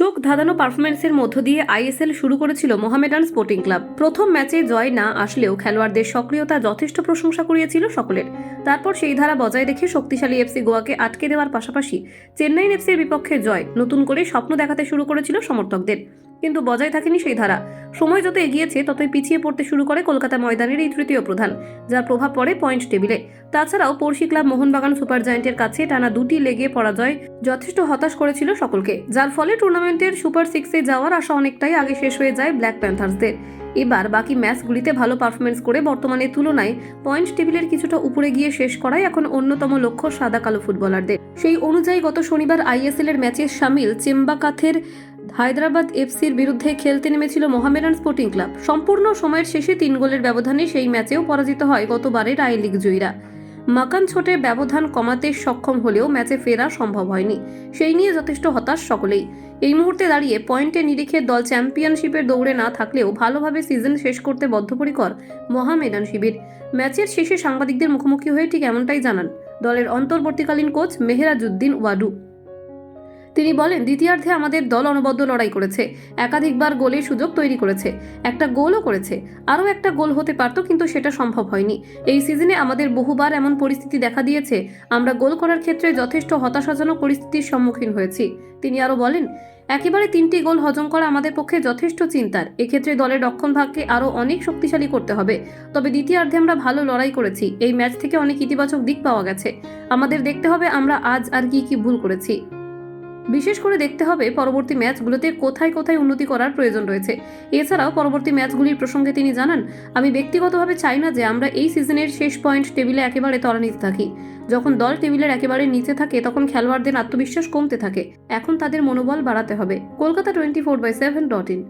চোখ ধাঁধানো পারফরমেন্সের মধ্য দিয়ে আইএসএল শুরু করেছিল মোহামেডান স্পোর্টিং ক্লাব। প্রথম ম্যাচে জয় না আসলেও খেলোয়াড়দের সক্রিয়তা যথেষ্ট প্রশংসা করিয়েছিল সকলের। তারপর সেই ধারা বজায় রেখে শক্তিশালী এফসি গোয়াকে আটকে দেওয়ার পাশাপাশি চেন্নাই এফসির বিপক্ষে জয় নতুন করে স্বপ্ন দেখাতে শুরু করেছিল সমর্থকদের। কিন্তু বজায় থাকেনি সেই ধারা। সময় যত এগিয়েছে, ততই পিছিয়ে পড়তে শুরু করে কলকাতা ময়দানের এই তৃতীয় প্রধান, যার প্রভাব পড়ে পয়েন্ট টেবিলে। তাছাড়াও পড়শি ক্লাব মোহনবাগান সুপার জায়েন্টের কাছে টানা দুটি লেগে পরাজয় যথেষ্ট হতাশ করেছিল সকলকে, যার ফলে টুর্নামেন্টের সুপার সিক্সে যাওয়ার আশা অনেকটাই আগে শেষ হয়ে যায় ব্ল্যাক প্যান্থার্সদের। এবার বাকি ম্যাচগুলিতে ভালো পারফরমেন্স করে বর্তমানে তুলনায় পয়েন্ট টেবিলের কিছুটা উপরে গিয়ে শেষ করাই এখন অন্যতম লক্ষ্য সাদা কালো ফুটবলারদের। সেই অনুযায়ী গত শনিবার আইএসএল এর ম্যাচে সামিল চেম্বাকাথের হায়দ্রাবাদ এফসির বিরুদ্ধে খেলতে নেমেছিল মোহামেডান স্পোর্টিং ক্লাব। সম্পূর্ণ সময়ের শেষে তিন গোলের ব্যবধানে সেই ম্যাচেও পরাজিত হয় গতবারের আই লিগ জয়ীরা। মাকান ছোটের ব্যবধান কমাতে সক্ষম হলেও ম্যাচে ফেরা সম্ভব হয়নি। সেই নিয়ে যথেষ্ট হতাশ সকলেই। এই মুহূর্তে দাঁড়িয়ে পয়েন্টে নিরিখে দল চ্যাম্পিয়নশিপের দৌড়ে না থাকলেও ভালোভাবে সিজন শেষ করতে বদ্ধপরিকর মহামেডান শিবির। ম্যাচের শেষে সাংবাদিকদের মুখোমুখি হয়ে ঠিক এমনটাই জানান দলের অন্তর্বর্তীকালীন কোচ মেহেরাজউদ্দিন ওয়াডু। তিনি বলেন, দ্বিতীয়ার্ধে আমাদের দল অনবদ্য লড়াই করেছে। একাধিকবার গোলের সুযোগ তৈরি করেছে। একটা গোলও করেছে। আরও একটা গোল হতে পারত, কিন্তু সেটা সম্ভব হয়নি। এই সিজনে আমাদের বহুবার এমন পরিস্থিতি দেখা দিয়েছে। আমরা গোল করার ক্ষেত্রে যথেষ্ট হতাশাজনক পরিস্থিতির সম্মুখীন হয়েছি। তিনি আরও বলেন, একেবারে তিনটি গোল হজম করা আমাদের পক্ষে যথেষ্ট চিন্তার। এক্ষেত্রে দলের রক্ষণভাগকে আরও অনেক শক্তিশালী করতে হবে। তবে দ্বিতীয়ার্ধে আমরা ভালো লড়াই করেছি। এই ম্যাচ থেকে অনেক ইতিবাচক দিক পাওয়া গেছে। আমাদের দেখতে হবে আমরা আজ আর কি কি ভুল করেছি। বিশেষ করে দেখতে হবে পরবর্তী ম্যাচগুলোতে কোথায় কোথায় উন্নতি করার প্রয়োজন রয়েছে। এছাড়াও পরবর্তী ম্যাচগুলির প্রসঙ্গে তিনি জানান, আমি ব্যক্তিগতভাবে চাই না যে আমরা এই সিজনের শেষ পয়েন্ট টেবিলে একেবারে তলানিতে থাকি। যখন দল টেবিলের একেবারে নিচে থাকে, তখন খেলোয়াড়দের আত্মবিশ্বাস কমতে থাকে। এখন তাদের মনোবল বাড়াতে হবে। Kolkata twenty four by seven dot in.